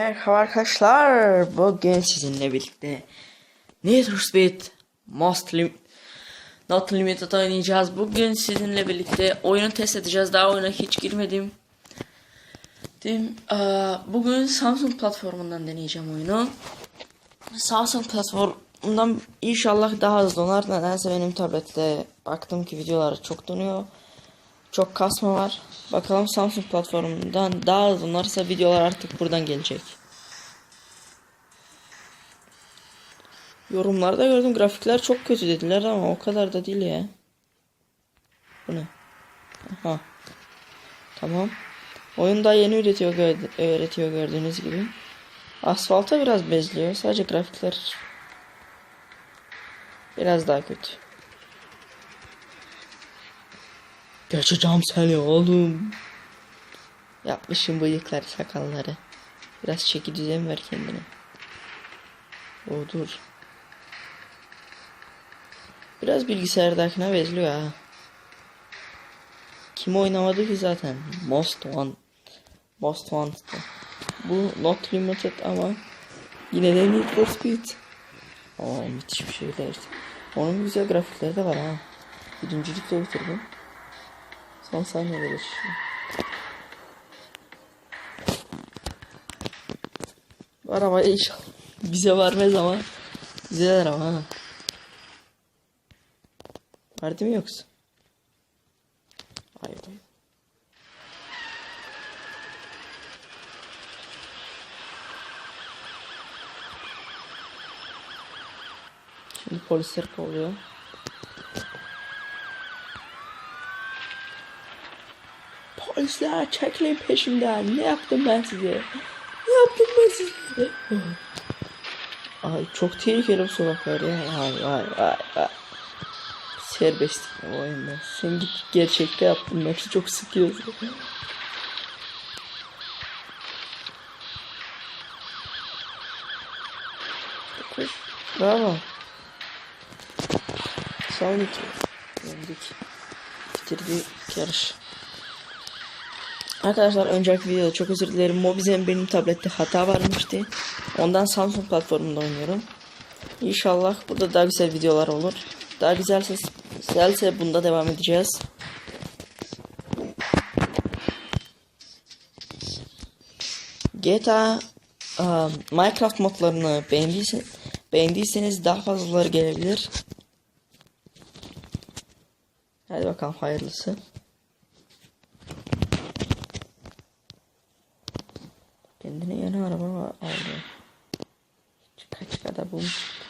Merhaba arkadaşlar. Bugün sizinle birlikte Need for Speed Most Lim Not Limited oynayacağız. Bugün sizinle birlikte oyunu test edeceğiz. Daha oyuna hiç girmedim. Dim, Bugün Samsung platformundan deneyeceğim oyunu. Samsung platformundan inşallah daha hızlı donar. Nedense benim tablette baktım ki videolar çok donuyor. Çok kasma var. Bakalım Samsung platformundan daha hızlı donarsa videolar artık buradan gelecek. Yorumlarda gördüm grafikler çok kötü dediler ama o kadar da değil ya. Bu ne? Aha. Tamam. Oyun daha yeni üretiyor, gö- öğretiyor gördüğünüz gibi. Asfalta biraz bezliyor. Sadece grafikler biraz daha kötü. Geçeceğim seni oğlum. Yapmışım bıyıkları sakalları. Biraz çeki düzen ver kendine. O dur. Biraz bilgisayardakine benziyor ha. Kim oynamadı ki zaten? Most Wanted. Most Wanted'da. Bu Not Limited ama yine de Need for Speed. Oo müthiş bir şeyler. Onun güzel grafikleri de var ha. Birincilikle bitirdim. Son saniyeler yaşıyor. Bu araba inşallah bize vermez ama güzel araba ha. Verdi mi yoksa? Hayır. Şimdi polisler kovalıyor. Polisler çekilin peşimden. Ne yaptım ben size? Ne yaptım ben size? Ay çok tehlikeli bu sokaklar ya. Vay vay vay vay. Serbestlik o oyunda. Sen git gerçekte yaptın. Ben çok sıkıyorsun. Bravo. Son iki. Yendik. Bitirdi yarış. Arkadaşlar önceki videoda çok özür dilerim. Mobizen benim tablette hata varmıştı. Ondan Samsung platformunda oynuyorum. İnşallah burada daha güzel videolar olur. Daha güzelse, güzelse bunda devam edeceğiz. GTA aa, Minecraft modlarını beğendiyse, beğendiyseniz daha fazlaları gelebilir. Hadi bakalım hayırlısı. Kendine yeni araba var- aldı. Kaç kadar bulmuş.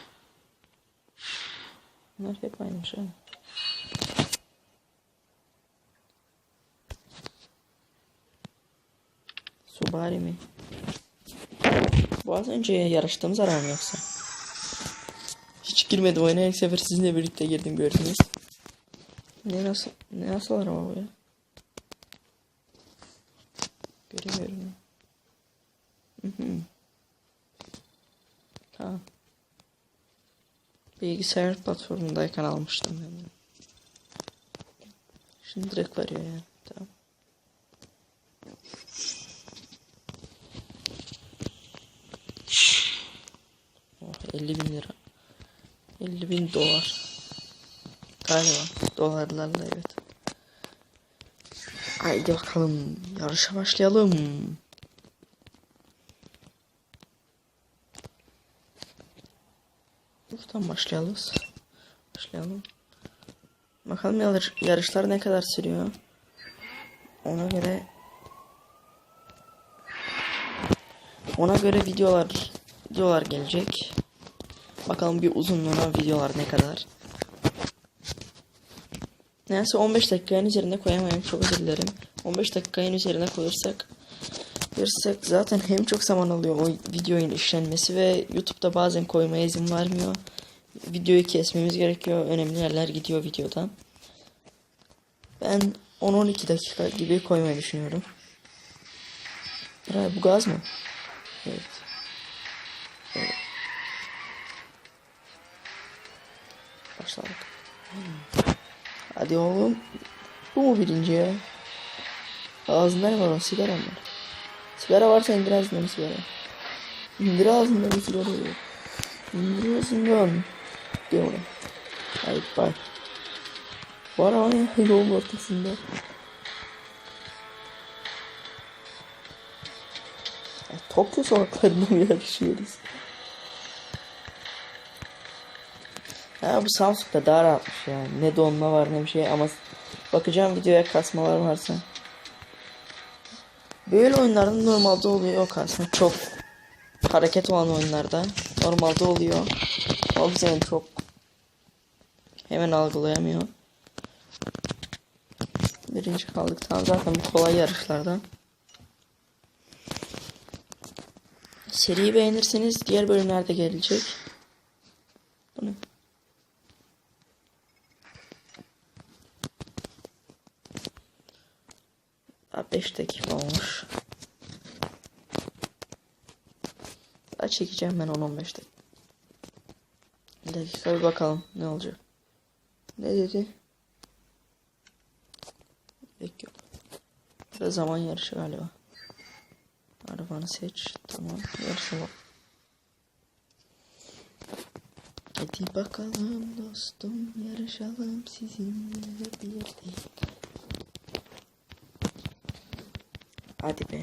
Bunlar aynıymış ha. Subaru mi? Bu az önce yarıştığımız araba mı yoksa? Hiç girmedim oyuna ilk sefer sizinle birlikte girdim gördünüz. Ne nasıl ne nasıl araba bu ya? Göremiyorum. Hı hı. Tamam. Bilgisayar platformundayken almıştım bunu. Şimdi direkt veriyor yani. Tamam. Oh 50 bin lira. 50 bin dolar. Galiba. Dolarlarla evet. Haydi bakalım. Yarışa başlayalım. Buradan başlayalım. Başlayalım. Bakalım yarış, yarışlar ne kadar sürüyor. Ona göre ona göre videolar videolar gelecek. Bakalım bir uzunluğuna videolar ne kadar. Neyse 15 dakikanın üzerine koyamayayım çok özür dilerim. 15 dakikanın üzerine koyarsak koyarsak zaten hem çok zaman alıyor o videonun işlenmesi ve YouTube'da bazen koymaya izin vermiyor. Videoyu kesmemiz gerekiyor. Önemli yerler gidiyor videodan. Ben 10-12 dakika gibi koymayı düşünüyorum. Bu gaz mı? Evet. Başladık. Hadi oğlum. Bu mu birinci ya? Ağzında ne var o? Sigara mı var? Sigara varsa indir ağzından sigara. İndir ağzından bir sigara oluyor. İndir ağzından. Gel oraya. Haydi bay. Var ama ya yolun ortasında. Ya, Tokyo sokaklarında mı yarışıyoruz? Ha bu Samsung'da daha rahatmış yani. Ne donma var ne bir şey ama bakacağım videoya kasmalar varsa. Böyle oyunlarda normalde oluyor aslında çok hareket olan oyunlarda normalde oluyor. O yüzden çok hemen algılayamıyor. Birinci kaldık tamam zaten bu kolay yarışlardan. Seriyi beğenirseniz diğer bölümlerde gelecek. Bu ne? Daha 5 dakika olmuş. Daha çekeceğim ben 10-15 dakika. Bir dakika bir bakalım ne olacak. Ne dedi? Yok. Biraz zaman yarışı galiba. Arabanı seç. Tamam. Yarışa bak. Hadi bakalım dostum yarışalım sizinle birlikte. Hadi be.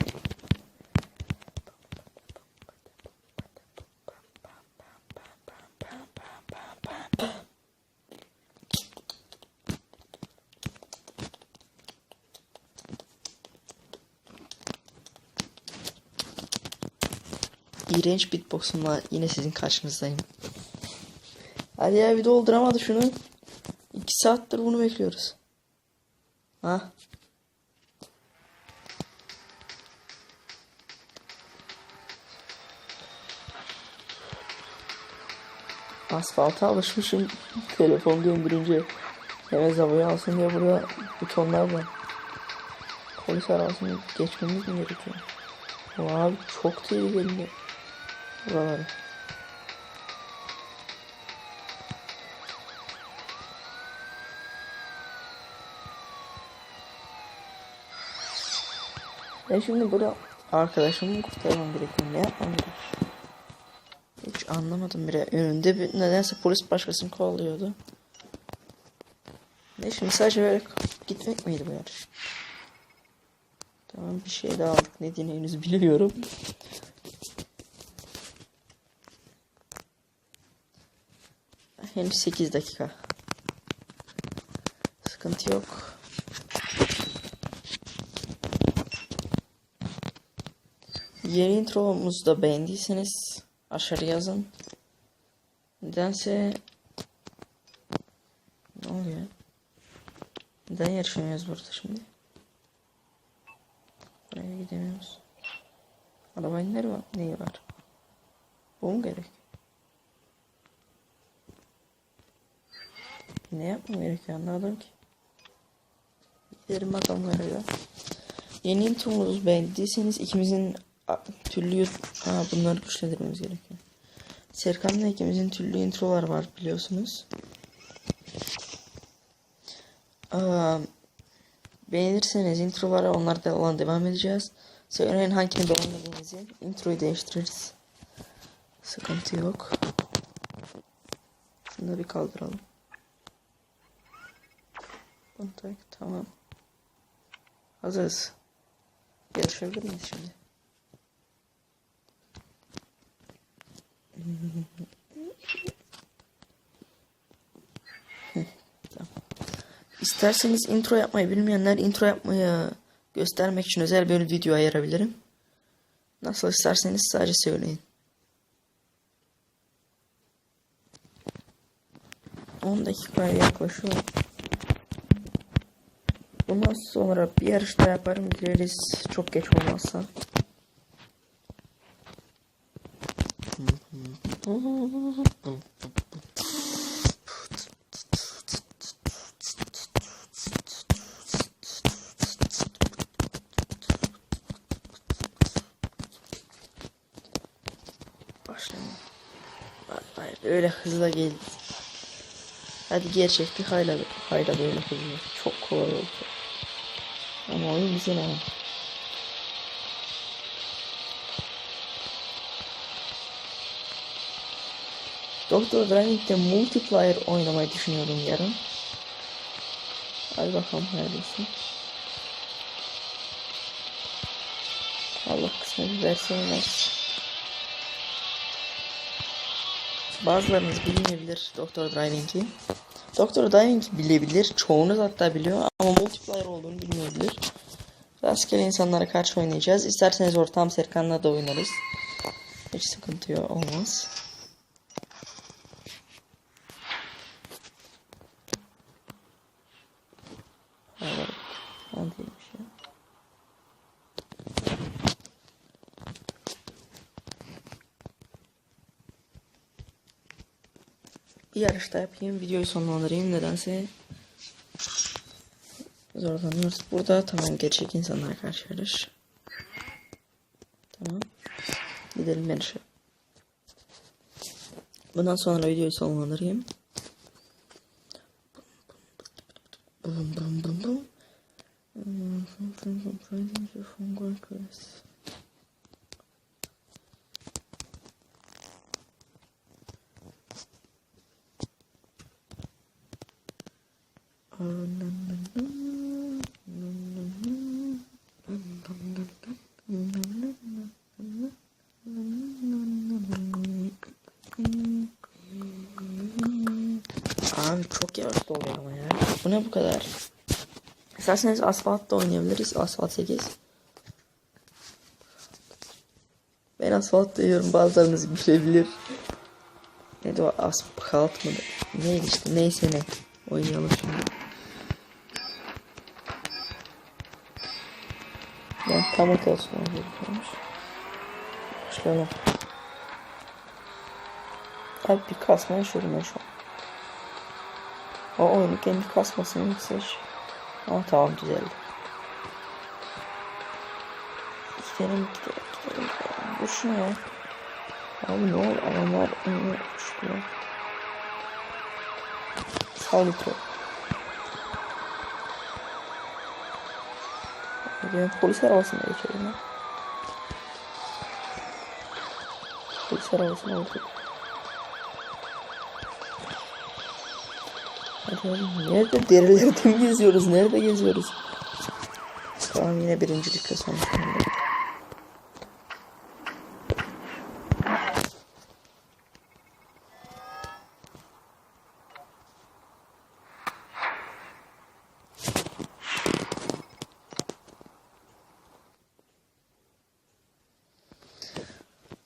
İğrenç beatboxumla yine sizin karşınızdayım. Hadi ya bir dolduramadı şunu. İki saattir bunu bekliyoruz. Ha? Asfalta alışmışım. Telefon döndürünce hemen havaya alsın diye burada butonlar var. Polis arasını geçmemiz mi gerekiyor? Abi çok tehlikeli. Buraları. Ben şimdi burada arkadaşımı kurtarmam gerekiyor. Ne yapmam gerekiyor? Hiç anlamadım bile. Önünde bir nedense polis başkasını kovalıyordu. Ne şimdi sadece böyle gitmek miydi bu yarış? Tamam bir şey daha aldık. Ne diyeceğini henüz bilmiyorum. Henüz 8 dakika. Sıkıntı yok. Yeni intromuzu da beğendiyseniz aşağı yazın. Nedense ne oluyor? Neden yarışamıyoruz burada şimdi? Buraya gidemiyoruz. Arabanın nereye var? Neyi var? Bu mu gerek? Ne yapmam gerekiyor anlamadım ki. Gidelim bakalım nereye. Yeni intromuzu beğendiyseniz ikimizin türlü ha, bunları güçlendirmemiz gerekiyor. Serkan'la ikimizin türlü introlar var biliyorsunuz. Aa, beğenirseniz introlara onlarda olan devam edeceğiz. Söyleyin hangini beğenmediğinizi introyu değiştiririz. Sıkıntı yok. Şunu da bir kaldıralım. Kontak tamam. Hazırız. Yarışabilir miyiz şimdi? İsterseniz intro yapmayı bilmeyenler intro yapmayı göstermek için özel bir video ayırabilirim. Nasıl isterseniz sadece söyleyin. 10 dakikaya yaklaşıyor. Bundan sonra bir yarış daha yaparım gireriz çok geç olmazsa. Başlayalım. Vay öyle hızla geldi. Hadi gerçekten hayla, hayla böyle hızlı. Çok kolay oldu. Ama oyun güzel abi. Doktor Dranik'te multiplayer oynamayı düşünüyorum yarın. Hadi bakalım neredesin? Allah kısmet versin versin. Bazılarınız bilmeyebilir Doktor Driving'i. Doktor Driving'i bilebilir. Çoğunuz hatta biliyor ama multiplayer olduğunu bilmeyebilir. Rastgele insanlara karşı oynayacağız. İsterseniz ortam Serkan'la da oynarız. Hiç sıkıntı yok olmaz. Evet. Ben değilmiş ya. Yarışta yapayım. Videoyu sonlandırayım. Nedense zorlanıyoruz. Burada tamam gerçek insanlara karşı yarış. Tamam. Gidelim yarışa. Bundan sonra videoyu sonlandırayım. Çok yavaş doluyor ama ya. Bu ne bu kadar? İsterseniz asfaltta oynayabiliriz. Asfalt 8. Ben asfalt diyorum bazılarınız gülebilir. Neydi o asfalt mı? Neydi işte neyse ne. Oynayalım şimdi. Ben tam ortasına gerekiyormuş. Şöyle. Abi bir kasma yaşıyorum ben şu an. O oyunu kendi kasmasını yüksek. Ama tamam düzeldi. Gidelim gidelim gidelim. Bu şu ne ya? Abi ne oldu? Adamlar onu uçtular. Sağlıklı. Ben polis arabasında geçiyorum ya. Polis arabasına oturdum. Nerede derilerde mi geziyoruz? Nerede geziyoruz? Tamam yine birincilikle sonuçlandı.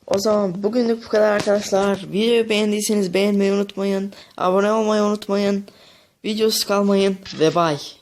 O zaman bugünlük bu kadar arkadaşlar. Videoyu beğendiyseniz beğenmeyi unutmayın. Abone olmayı unutmayın. Videosuz kalmayın ve bye.